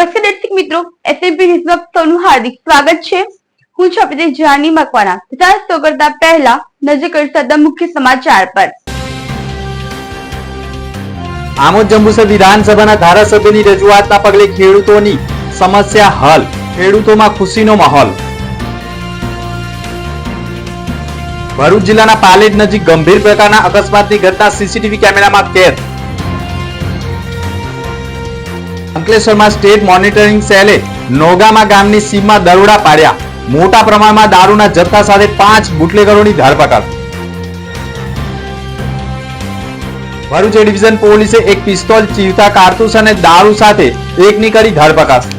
નમસ્તે દર્શક મિત્રો એસએમપી ન્યૂઝમાં સૌનું હાર્દિક સ્વાગત છે. હું છું આપણી જાની મકવાણા. તથા તો કરતા પહેલા નજર કરતા મુખ્ય સમાચાર પર. આમોદ જંબુસર વિધાનસભાના ધારાસભ્યની રજૂઆતના પગલે ખેડૂતોની સમસ્યા હલ, ખેડૂતોમાં ખુશીનો માહોલ. ભરૂચ જિલ્લાના પાલેજ નજીક ગંભીર પ્રકારના અકસ્માતની ઘટના સીસીટીવી કેમેરામાં કેદ. અંકલેશ્વરમાં સ્ટેટ મોનિટરિંગ સેલે નોગામા ગામની સીમમાં દરોડા પાડ્યા. મોટા પ્રમાણમાં દારૂના જથ્થા સાથે પાંચ બુટલેગરોની ધરપકડ. ભરૂચ ડિવિઝન પોલીસે એક પિસ્તોલ ચીવતા કારતૂસ અને દારૂ સાથે એકની કરી ધરપકડ.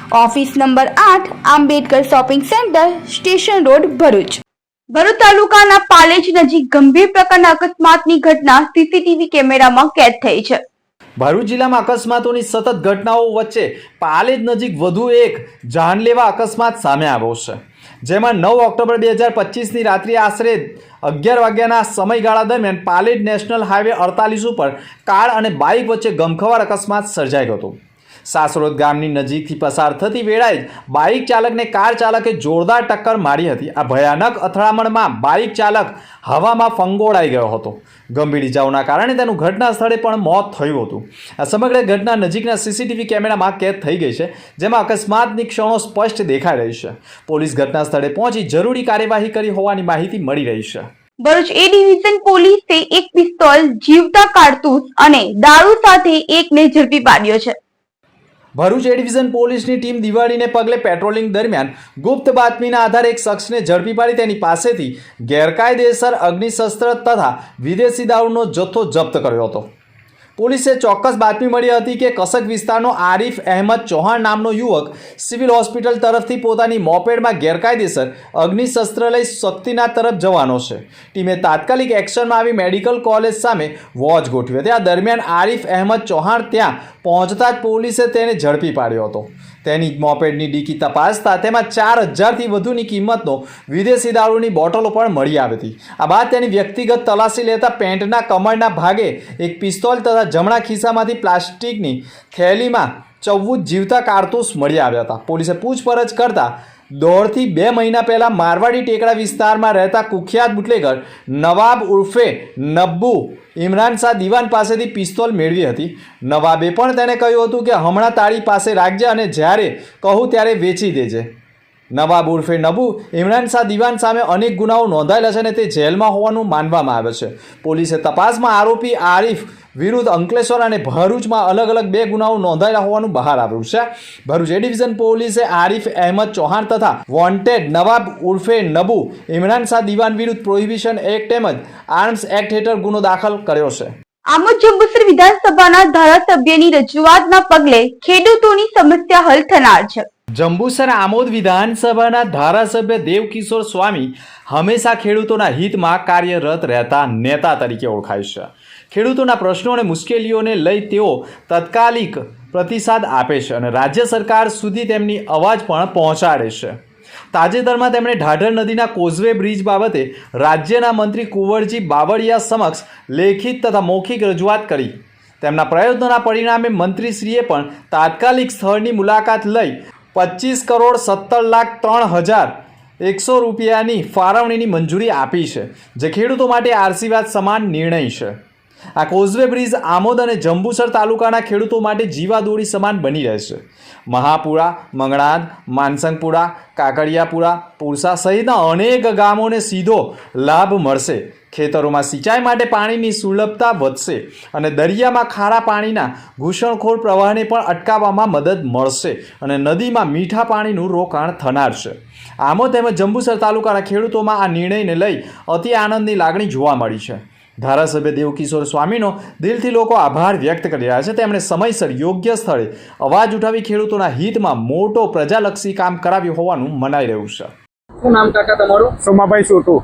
ઓફિસ નંબર આઠ Ambedkar shopping centre station road Bharuch. Bharuch તાલુકાના પાલેજ નજીક ગંભીર પ્રકારના અકસ્માતની ઘટના સીસીટીવી કેમેરામાં કેદ થઈ છે. ભરૂચ જિલ્લામાં અકસ્માતોની સતત ઘટનાઓ વચ્ચે પાલેજ નજીક વધુ એક જાનલેવા અકસ્માત સામે આવ્યો છે. જેમાં નવ ઓક્ટોબર બે હજાર પચીસની રાત્રે આશરે અગિયાર વાગ્યાના સમયગાળા દરમિયાન પાલેજ નેશનલ હાઈવે અડતાલીસ ઉપર કાર અને બાઇક વચ્ચે ગમખવાર અકસ્માત સર્જાયો હતો. સાસરોદ ગામની નજીકથી પસાર થતી વેળાએ જ બાઇક ચાલકને કાર ચાલકે જોરદાર ટક્કર મારી હતી. આ ભયાનક અથડામણમાં બાઇક ચાલક હવામાં ફંગોળાઈ ગયો હતો. ગંભીર ઇજાઓના કારણે તેનું ઘટના સ્થળે પણ મોત થયું હતું. આ સમગ્ર ઘટના નજીકના સીસીટીવી કેમેરામાં કેદ થઈ ગઈ છે, જેમાં અકસ્માતની ક્ષણો સ્પષ્ટ દેખાઈ રહી છે. પોલીસ ઘટના સ્થળે પહોંચી જરૂરી કાર્યવાહી કરી હોવાની માહિતી મળી રહી છે. ભરૂચ એ ડિવિઝન પોલીસે એક પિસ્તોલ જીવતા કારતૂસ અને દારૂ સાથે એકને ઝડપી પાડ્યો છે. ભરૂચ એ ડિવિઝન પોલીસની ટીમ દિવાળીને પગલે પેટ્રોલિંગ દરમિયાન ગુપ્ત બાતમીના આધારે એક શખ્સને ઝડપી પાડી તેની પાસેથી ગેરકાયદેસર અગ્નિશસ્ત્ર તથા વિદેશી દારૂનો જથ્થો જપ્ત કર્યો હતો. પોલીસે ચોક્કસ બાતમી મળી હતી કે કસક વિસ્તારનો આરિફ અહેમદ ચૌહાણ નામનો યુવક સિવિલ હોસ્પિટલ તરફથી પોતાની મોપેડમાં ગેરકાયદેસર અગ્નિશસ્ત્ર લઈ શક્તિનાથ તરફ જવાનો છે. ટીમે તાત્કાલિક એક્શનમાં આવી મેડિકલ કોલેજ સામે વોચ ગોઠવી હતી. આ દરમિયાન આરિફ અહેમદ ચૌહાણ ત્યાં પહોંચતા જ પોલીસે તેને ઝડપી પાડ્યો હતો. તેની મોપેડની ડીકી તપાસતા તેમાં ચાર હજારથી વધુની કિંમતનો વિદેશી દારૂની બોટલો પણ મળી આવી હતી. આ બાદ તેની વ્યક્તિગત તલાશી લેતા પેન્ટના કમરના ભાગે એક પિસ્તોલ તથા જમણા ખિસ્સામાંથી પ્લાસ્ટિકની થેલીમાં ચૌદ જીવતા કારતૂસ મળી આવ્યા હતા. પોલીસે પૂછપરછ કરતા દોઢથી બે મહિના પહેલાં મારવાડી ટેકરા વિસ્તારમાં રહેતા કુખ્યાત બુટલેગર નવાબ ઉર્ફે નબ્બુ ઇમરાન શાહ દિવાન પાસેથી પિસ્તોલ મેળવી હતી. નવાબે પણ તેને કહ્યું હતું કે હમણાં તાળી પાસે રાખજે અને જ્યારે કહું ત્યારે વેચી દેજે. નવાબ ઉર્ફે નબુ ઇમરાન શાહ દિવાન સામે અનેક ગુનાઓ નોંધાયેલા છે અને તે જેલમાં હોવાનું માનવામાં આવે છે. પોલીસે તપાસમાં આરોપી આરિફ વિરુદ્ધ અંકલેશ્વર અને ભરૂચમાં અલગ અલગ બે ગુનાઓ નોંધાયેલા હોવાનું બહાર આવ્યું છે. ભરૂચ એ ડિવિઝન પોલીસે આરિફ અહેમદ ચૌહાણ તથા વોન્ટેડ નવાબ ઉર્ફે નબુ ઇમરાન શાહ દિવાન વિરુદ્ધ પ્રોહિબિશન એક્ટ તેમજ આર્મ્સ એક્ટ હેઠળ ગુનો દાખલ કર્યો છે. આમોદ જંબુસર વિધાનસભાના ધારાસભ્યની રજૂઆતના પગલે ખેડૂતોની સમસ્યા હલ થનાર છે. જંબુસર આમોદ વિધાનસભાના ધારાસભ્ય દેવકિશોર સ્વામી હંમેશા ખેડૂતોના હિતમાં કાર્યરત રહેતા નેતા તરીકે ઓળખાય છે. ખેડૂતોના પ્રશ્નો અને મુશ્કેલીઓને લઈ તેઓ તત્કાલિક પ્રતિસાદ આપે છે અને રાજ્ય સરકાર સુધી તેમની અવાજ પણ પહોંચાડે છે. તાજેતરમાં તેમણે ઢાઢર નદીના કોઝવે બ્રિજ બાબતે રાજ્યના મંત્રી કુંવરજી બાવળિયા સમક્ષ લેખિત તથા મૌખિક રજૂઆત કરી. તેમના પ્રયત્નોના પરિણામે મંત્રીશ્રીએ પણ તાત્કાલિક સ્થળની મુલાકાત લઈ પચીસ કરોડ સત્તર લાખ ત્રણ હજાર એકસો રૂપિયાની ફાળવણીની મંજૂરી આપી છે, જે ખેડૂતો માટે આશીર્વાદ સમાન નિર્ણય છે. આ કોઝવે બ્રિજ આમોદ અને જંબુસર તાલુકાના ખેડૂતો માટે જીવાદોરી સમાન બની રહેશે. મહાપુરા મંગળાદ માનસંગપુરા, કાકડિયાપુરા, પુરસા સહિતના અનેક ગામોને સીધો લાભ મળશે. ખેતરોમાં સિંચાઈ માટે પાણીની સુલભતા વધશે અને દરિયામાં ખારા પાણીના ઘૂસણખોર પ્રવાહને પણ અટકાવવામાં મદદ મળશે અને નદીમાં મીઠા પાણીનું રોકાણ થનાર છે આમોદ તેમજ જંબુસર તાલુકાના ખેડૂતોમાં આ નિર્ણયને લઈ અતિ આનંદની લાગણી જોવા મળી છે. ધારાસભ્ય દેવકિશોર સ્વામીનો દિલથી લોકો આભાર વ્યક્ત કરી રહ્યા છે. તેમણે સમયસર યોગ્ય સ્થળે અવાજ ઉઠાવી ખેડૂતોના હિતમાં મોટો પ્રજાલક્ષી કામ કરાવ્યું હોવાનું મનાઈ રહ્યું છે. શું નામ કાકા તમારું? સોમાભાઈ સોટુ.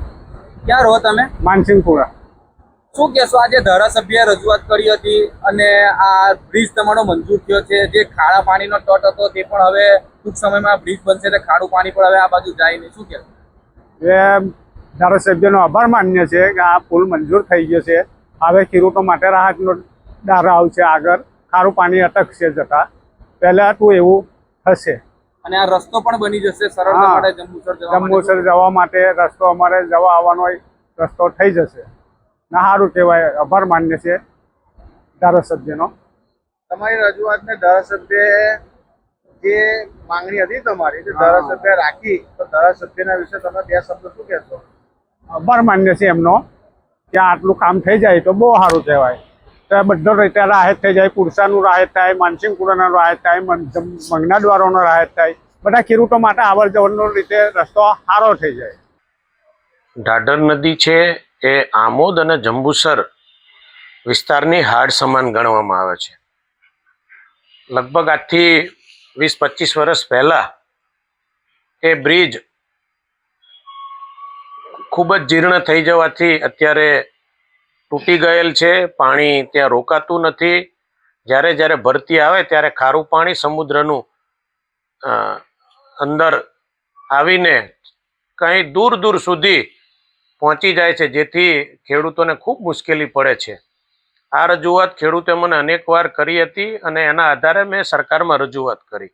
ક્યાં રહો તમે? માનસિંહપુરા. શું કહેશો આજે ધારાસભ્ય રજૂઆત કરી હતી અને આ બ્રિજ તમારો મંજૂર થયો છે. જે ખારા પાણીનો તટ હતો તે પણ હવે ટૂંક સમયમાં બ્રિજ બનશે ને ખાડું પાણી પણ હવે આ બાજુ જાય નહીં. શું કહેશો? એ ધારાસભ્યનો આભાર માન્ય છે કે આ પુલ મંજૂર થઈ ગયો છે. હવે ખેડૂતો માટે રાહતનો ડાર આવશે આગળ. ખારું પાણી અટકશે જતા. પહેલા તો એવું થશે અને આ રસ્તો પણ બની જશે. માટે જંબુસર જવા માટે. જંબુસર જવા માટે રસ્તો અમારે જવા આવવાનો રસ્તો થઈ જશે. ના સારું કહેવાય. આભાર માન્ય છે ધારાસભ્યનો. તમારી રજૂઆતને ધારાસભ્યએ જે માંગણી હતી તમારી તે ધારાસભ્ય રાખી. તો ધારાસભ્યના વિશે તમે બે શબ્દ શું કહેશો? આભાર માન્ય છે એમનો, કે આટલું કામ થઈ જાય તો બહુ સારું કહેવાય. તો બધો રીતે રાહત થઈ જાય પુરસાનું રાહત થાય માનસિંહપુરાનો રાહત થાય મંગનાદ્વારોનો રાહત થાય. બધા ખેડૂતો માટે આવર જવરનો રીતે રસ્તો સારો થઈ જાય. ઢાઢર નદી છે એ આમોદ અને જંબુસર વિસ્તારની હાડ સમાન ગણવામાં આવે છે. લગભગ આજથી વીસ પચીસ વર્ષ પહેલાં એ બ્રિજ ખૂબ જ જીર્ણ થઈ જવાથી અત્યારે તૂટી ગયેલ છે, પાણી ત્યાં રોકાતું નથી. જ્યારે જ્યારે ભરતી આવે ત્યારે ખારું પાણી સમુદ્રનું અંદર આવીને કંઈ દૂર દૂર સુધી પહોંચી જાય છે, જેથી ખેડૂતોને ખૂબ મુશ્કેલી પડે છે. આ રજૂઆત ખેડૂતે મને અનેકવાર કરી હતી અને એના આધારે મેં સરકારમાં રજૂઆત કરી.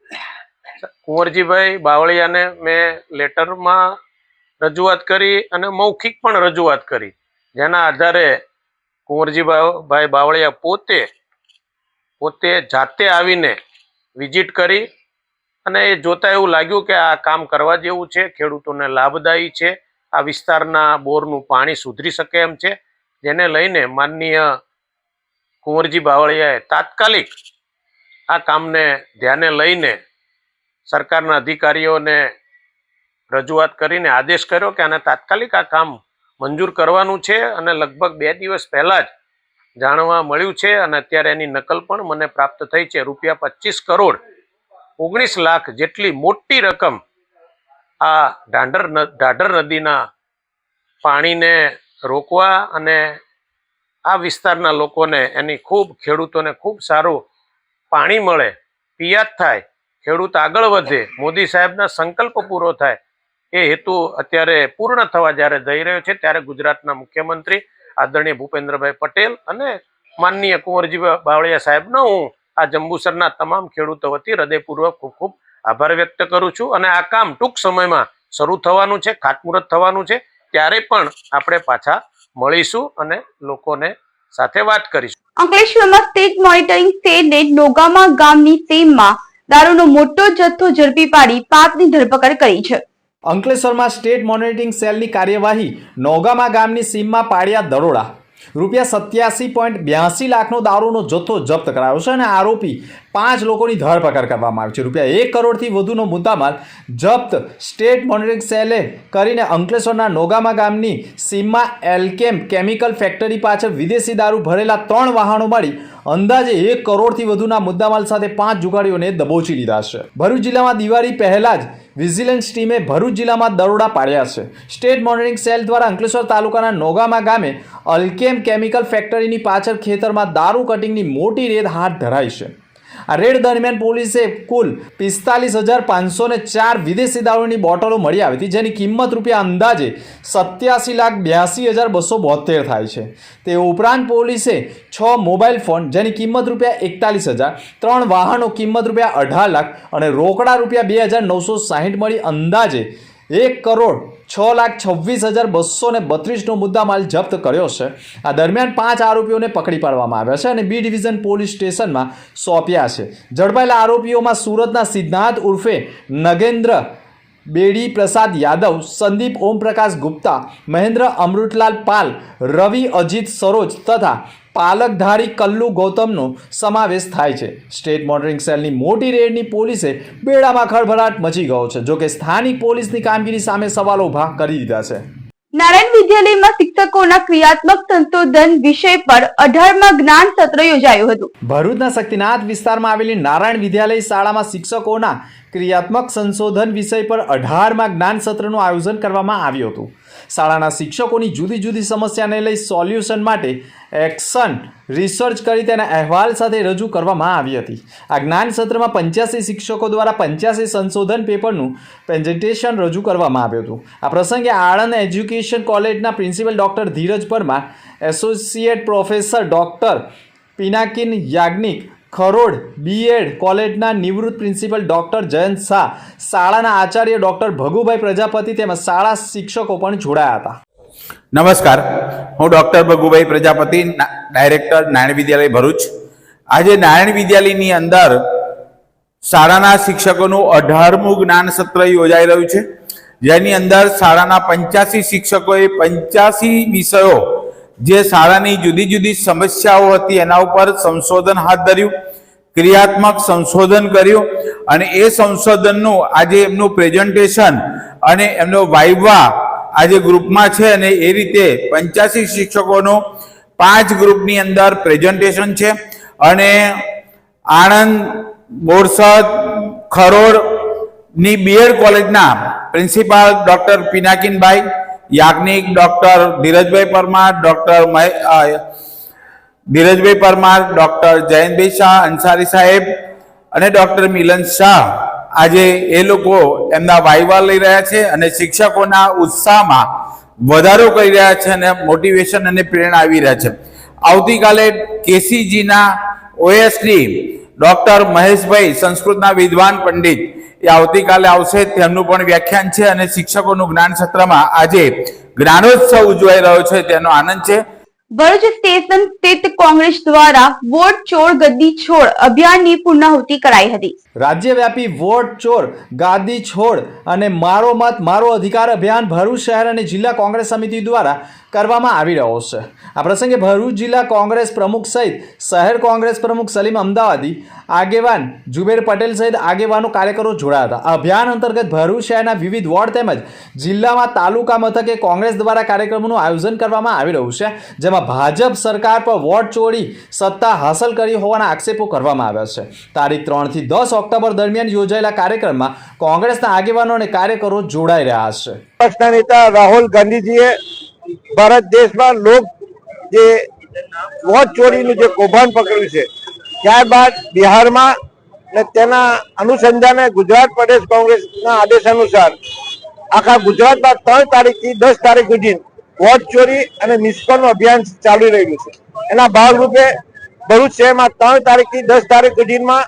કુંવરજીભાઈ બાવળિયાને મેં લેટરમાં રજૂઆત કરી અને મૌખિક પણ રજૂઆત કરી. જેના આધારે કુંવરજી ભાઈ બાવળિયા પોતે પોતે જાતે આવીને વિઝિટ કરી અને એ જોતા એવું લાગ્યું કે આ કામ કરવા જેવું છે, ખેડૂતોને લાભદાયી છે, આ વિસ્તારના બોરનું પાણી સુધરી શકે એમ છે. જેને લઈને માનનીય કુંવરજી બાવળિયાએ તાત્કાલિક આ કામને ધ્યાને લઈને સરકારના અધિકારીઓને રજૂઆત કરીને આદેશ કર્યો કે આને તાત્કાલિક આ કામ મંજૂર કરવાનું છે અને લગભગ બે દિવસ પહેલાં જ જાણવા મળ્યું છે અને અત્યારે એની નકલ પણ મને પ્રાપ્ત થઈ છે. રૂપિયા પચીસ કરોડ, ઓગણીસ લાખ જેટલી મોટી રકમ આ ઢાંઢર ઢાઢર નદીના પાણીને રોકવા અને આ વિસ્તારના લોકોને એની ખૂબ ખેડૂતોને ખૂબ સારું પાણી મળે, પિયાત થાય, ખેડૂત આગળ વધે, મોદી સાહેબના સંકલ્પ પૂરો થાય એ હેતુ અત્યારે પૂર્ણ થવા જ્યારે જઈ રહ્યો છે, ત્યારે ગુજરાતના મુખ્યમંત્રી આદરણીય ભૂપેન્દ્રભાઈ પટેલ અને માનનીય કુંવરજી બાવળિયા સાહેબનો હું આ જંબુસરના તમામ ખેડૂતો વતી હૃદયપૂર્વક ખૂબ ખૂબ આભાર વ્યક્ત કરું છું અને આ કામ ટૂંક સમયમાં શરૂ થવાનું છે, ખાતમુહૂર્ત થવાનું છે, ત્યારે પણ આપણે પાછા મળીશું અને લોકોને સાથે વાત કરીશું. અંકલેશ્વરમાં સ્ટેટ મોનિટરિંગ સેલને ડોગામા ગામની સીમમાં દારૂનો મોટો જથ્થો ઝડપી પાડી પાંચની ધરપકડ કરી છે. અંકલેશ્વરમાં સ્ટેટ મોનિટરિંગ સેલની કાર્યવાહી નોગામા ગામની સીમમાં પાડ્યા દરોડા. રૂપિયા સત્યાસી પોઈન્ટ બ્યાસી લાખનો દારૂનો જથ્થો જપ્ત કરાયો છે અને આરોપી પાંચ લોકોની ધરપકડ કરવામાં આવી છે. રૂપિયા એક કરોડથી વધુનો મુદ્દામાલ જપ્ત સ્ટેટ મોનિટરિંગ સેલે કરીને અંકલેશ્વરના નોગામા ગામની સીમમાં એલકેમ કેમિકલ ફેક્ટરી પાછળ વિદેશી દારૂ ભરેલા ત્રણ વાહનો મળી અંદાજે એક કરોડથી વધુના મુદ્દામાલ સાથે પાંચ જુગાડીઓને દબોચી લીધા છે. ભરૂચ જિલ્લામાં દિવાળી પહેલાં જ વિજિલન્સ ટીમે ભરૂચ જિલ્લામાં દરોડા પાડ્યા છે. સ્ટેટ મોનિટરિંગ સેલ દ્વારા અંકલેશ્વર તાલુકાના નોગામા ગામે અલ્કેમ કેમિકલ ફેક્ટરીની પાછળ ખેતરમાં દારૂ કટિંગની મોટી રેત હાથ ધરાઈ છે. આ રેડ દરમિયાન પોલીસે કુલ પિસ્તાલીસ હજાર પાંચસો ને ચાર વિદેશી દારૂની બોટલો મળી આવી હતી, જેની કિંમત રૂપિયા અંદાજે સત્યાસી લાખ બ્યાસી હજાર બસો બોતેર થાય છે. તે ઉપરાંત પોલીસે છ મોબાઈલ ફોન, જેની કિંમત રૂપિયા એકતાલીસ હજાર, ત્રણ વાહનો કિંમત રૂપિયા અઢાર લાખ અને રોકડા રૂપિયા બે હજાર નવસો સાહીઠ મળી અંદાજે એક કરોડ છ લાખ છવ્વીસ હજાર બસો ને બત્રીસનો મુદ્દામાલ જપ્ત કર્યો છે. આ દરમિયાન પાંચ આરોપીઓને પકડી પાડવામાં આવ્યા છે અને બી ડિવિઝન પોલીસ સ્ટેશનમાં સોંપ્યા છે. ઝડપાયેલા આરોપીઓમાં સુરતના સિદ્ધાર્થ ઉર્ફે નગેન્દ્ર બેડી પ્રસાદ યાદવ, સંદીપ ઓમપ્રકાશ ગુપ્તા, મહેન્દ્ર અમૃતલાલ પાલ, રવિ અજીત સરોજ તથા પાલકધારી કલ્લુ ગૌતમનો સમાવેશ થાય છે. સ્ટેટ મોનિટરિંગ સેલની મોટી રેડની પોલીસે બેડામાં ખળભળાટ મચી ગયો છે, જોકે સ્થાનિક પોલીસની કામગીરી સામે સવાલો ઊભા કરી દીધા છે. નારાયણ વિદ્યાલયમાં શિક્ષકોના ક્રિયાત્મક સંશોધન વિષય પર અઢારમાં જ્ઞાન સત્ર યોજાયું હતું. ભરૂચના શક્તિનાથ વિસ્તારમાં આવેલી નારાયણ વિદ્યાલય શાળામાં શિક્ષકોના ક્રિયાત્મક સંશોધન વિષય પર અઢારમાં જ્ઞાન સત્રનું આયોજન કરવામાં આવ્યું હતું. શાળાના શિક્ષકોની જુદી જુદી સમસ્યાને લઈ સોલ્યુશન માટે એક્શન રિસર્ચ કરી તેના અહેવાલ સાથે રજૂ કરવામાં આવી હતી. આ જ્ઞાન સત્રમાં પંચ્યાસી શિક્ષકો દ્વારા પંચ્યાસી સંશોધન પેપરનું પ્રેઝન્ટેશન રજૂ કરવામાં આવ્યું હતું. આ પ્રસંગે આણંદ એજ્યુકેશન કોલેજના principal doctor Dhiraj Parmar, associate professor doctor Pinakin Yagnik Kharod BEd કોલેજના નિવૃત્ત પ્રિન્સિપલ ડૉક્ટર જયંત શાહ, શાળાના આચાર્ય ડૉક્ટર ભગુભાઈ પ્રજાપતિ તેમજ શાળા શિક્ષકો પણ જોડાયા હતા. નમસ્કાર. હું ડૉક્ટર ભગુભાઈ પ્રજાપતિ ડાયરેક્ટર નારાયણ વિદ્યાલય ભરૂચ. આજે નારાયણ વિદ્યાલયની અંદર શાળાના શિક્ષકોનું અઢારમું જ્ઞાન સત્ર યોજાઈ રહ્યું છે. જેની અંદર શાળાના પંચ્યાસી શિક્ષકોએ પંચ્યાસી વિષયો જે શાળાની જુદી જુદી સમસ્યાઓ હતી, એના ઉપર સંશોધન હાથ ધર્યું, ક્રિયાત્મક સંશોધન કર્યું અને એ સંશોધનનું આજે એમનું પ્રેઝન્ટેશન અને એમનો વાઇવા આજે ગ્રુપમાં છે અને એ રીતે પંચ્યાસી શિક્ષકોનું પાંચ ગ્રુપની અંદર પ્રેઝન્ટેશન છે અને આણંદ, બોરસદ ખરોડની બીએડ કોલેજના principal doctor Pinakinbhai Yagnik doctor Dhirajbhai Parmar, doctor Dhirajbhai Parmar, doctor Jayantbhai Shah, Ansari સાહેબ અને ડોક્ટર મિલન શાહ. આજે એ લોકો એમના વાઇવા લઈ રહ્યા છે અને શિક્ષકોના ઉત્સાહમાં વધારો કરી રહ્યા છે અને મોટિવેશન અને પ્રેરણા આવી રહ્યા છે. આવતીકાલે કેસીજીના ઓએસડી ડોક્ટર મહેશભાઈ સંસ્કૃતના વિદ્વાન પંડિત. એ આવતીકાલે આવશે. તેમનું પણ વ્યાખ્યાન છે અને શિક્ષકોનું જ્ઞાન સત્રમાં આજે જ્ઞાનોત્સવ ઉજવાઈ રહ્યો છે. તેનો આનંદ છે. ભરૂચ સ્ટેશન સ્થિત કોંગ્રેસ દ્વારા વોટ ચોર ગદ્દી છોડ અભિયાનની પૂર્ણાહુતિ કરાઈ હતી. રાજ્યવ્યાપી વોટ ચોર ગાદી છોડ અને મારો મત મારો અધિકાર અભિયાન ભરૂચ શહેર અને જિલ્લા કોંગ્રેસ સમિતિ દ્વારા કરવામાં આવી રહ્યો છે. આ પ્રસંગે ભરૂચ જિલ્લા કોંગ્રેસ પ્રમુખ સહિત શહેર કોંગ્રેસ પ્રમુખ સલીમ અમદાવાદી, આગેવાન જુબેર પટેલ સહિત આગેવાનો કાર્યકરો જોડાયા હતા. અભિયાન અંતર્ગત ભરૂચ શહેરના વિવિધ વોર્ડ તેમજ જિલ્લામાં તાલુકા મથકે કોંગ્રેસ દ્વારા કાર્યક્રમોનું આયોજન કરવામાં આવી રહ્યું છે, જેમાં ભાજપ સરકાર પર વોટ ચોરી, સત્તા હાંસલ કરી હોવાના આક્ષેપો કરવામાં આવ્યા છે. તારીખ ત્રણથી દસ ઓક્ટોબર દરમિયાન યોજાયેલા કાર્યક્રમમાં કોંગ્રેસના આગેવાનો અને કાર્યકરો જોડાઈ રહ્યા છે. નેતા રાહુલ ગાંધીજીએ ભારત દેશમાં લોક જે વોટ ચોરીનું જે કૌભાંડ પકડ્યું છે, ત્યારબાદ બિહારમાં ને તેના અનુસંધાને ગુજરાત પ્રદેશ કોંગ્રેસના આદેશ અનુસાર આખા ગુજરાતમાં ત્રણ તારીખથી દસ તારીખ સુધી વોટ ચોરી અને નિષ્ફળનું અભિયાન ચાલી રહ્યું છે. એના ભાગરૂપે ભરૂચ શહેરમાં ત્રણ તારીખથી દસ તારીખ સુધીમાં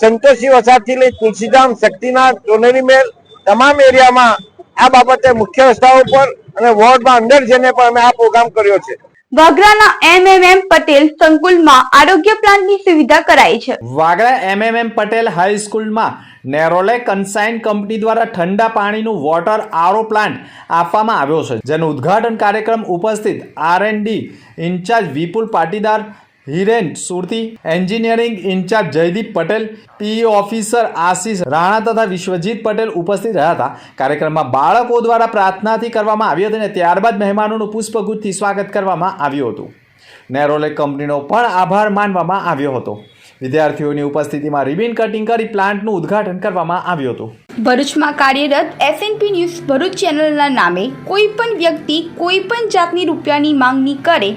સંતોષી વસાહતથી લઈ તુલસીધામ, શક્તિનાથ સોનેરી મેલ તમામ એરિયામાં આ બાબતે મુખ્ય રસ્તાઓ પર અને વોર્ડમાં અંદર જઈને પણ અમે આ પ્રોગ્રામ કર્યો છે. વાગરાના એમએમએમ પટેલ સંકુલમાં આરોગ્ય પ્લાન્ટની સુવિધા કરાઈ છે. વાગરા એમએમએમ પટેલ હાઈસ્કૂલમાં નેરોલે કન્સાઇન કંપની દ્વારા ઠંડા પાણીનું વોટર આરો પ્લાન્ટ આપવામાં આવ્યો છે. જેનો ઉદ્ઘાટન કાર્યક્રમ ઉપસ્થિત R and in charge Vipul Patidar Hiren, Surti, engineering in charge Jaydeep Patel, PE officer Ashish Rana તથા વિશ્વજીત પટેલ ઉપસ્થિત રહ્યા હતા. કાર્યક્રમમાં બાળકો દ્વારા પ્રાર્થનાથી કરવામાં આવી હતી અને ત્યારબાદ મહેમાનોનું પુષ્પગુચ્છથી સ્વાગત કરવામાં આવ્યું હતું. નેરોલે કંપનીનો પણ આભાર માનવામાં આવ્યો હતો. વિદ્યાર્થીઓની ઉપસ્થિતિમાં રિબિન કટિંગ કરી પ્લાન્ટનું ઉદ્ઘાટન કરવામાં આવ્યું હતું. ભરૂચમાં કાર્યરત એસએનપી ન્યૂઝ ભરૂચ ચેનલના નામે કોઈ પણ વ્યક્તિ કોઈ પણ જાતની રૂપિયાની માંગણી કરે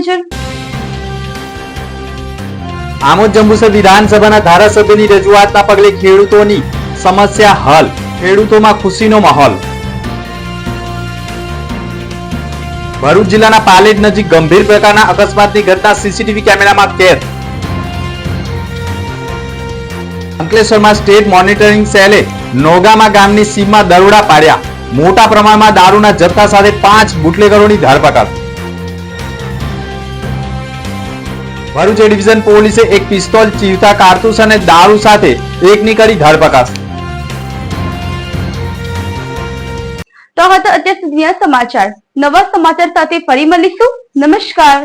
નજર આમોદ જંબુસર વિધાનસભાના ધારાસભ્યની રજૂઆતના પગલે ખેડૂતોની સમસ્યા હલ, ખેડૂતોમાં ખુશીનો માહોલ. ભરૂચ જિલ્લાના પાલેટ નજીક ગંભીર પ્રકારના અકસ્માતની ઘટના સીસીટીવી કેમેરામાં કેદ. અંકલેશ્વરમાં સ્ટેટ મોનિટરિંગ સેલે નોગામા ગામની સીમમાં દરોડા પાડ્યા. મોટા પ્રમાણમાં દારૂના જથ્થા સાથે પાંચ બુટલેગરોની ધરપકડ. ભરૂચ ડિવિઝન પોલીસે એક પિસ્તોલ, ચીવતા કારતૂસ અને દારૂ સાથે એકની કરી ધરપકડ તો હતા અત્યાર સુધીના સમાચાર. નવા સમાચાર સાથે ફરી મળીશું. નમસ્કાર.